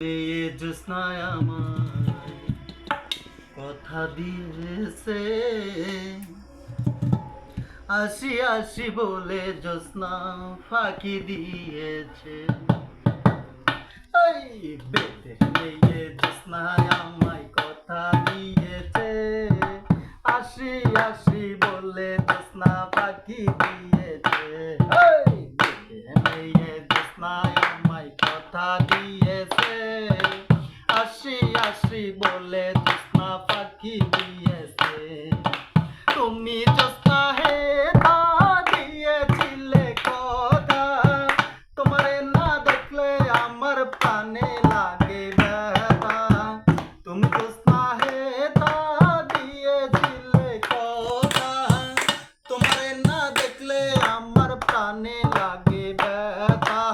জ্যোৎস্নায় আমায় কথা দিয়েছে। আসি আসি বলে জ্যোৎস্না ফাঁকি দিয়েছে। পেয়ে জ্যোৎস্নায় আমায় কথা দিয়েছে। আসি আসি বলে জ্যোৎস্না ফাঁকি দিয়েছে। দিয়েছে আসি আসি বলে জ্যোৎস্না পাখি দিয়েছে তুমি জ্যোৎস্না হে তা দিয়েছিলে কথা তোমারে না দেখলে আমার প্রাণে লাগে ব্যথা তুমি জ্যোৎস্না হে তা দিয়েছিলে কথা তোমারে না দেখলে আমার প্রাণে লাগে ব্যথা হায় মেয়ে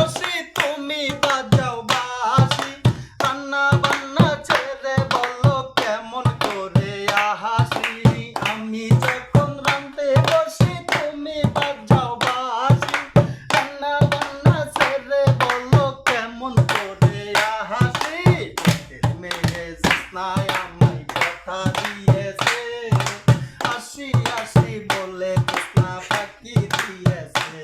কথা দিয়েছে। আসি আসি বলে কৃষ্ণা পাখি দিয়েছে।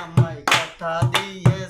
আমায় কথা দিয়ে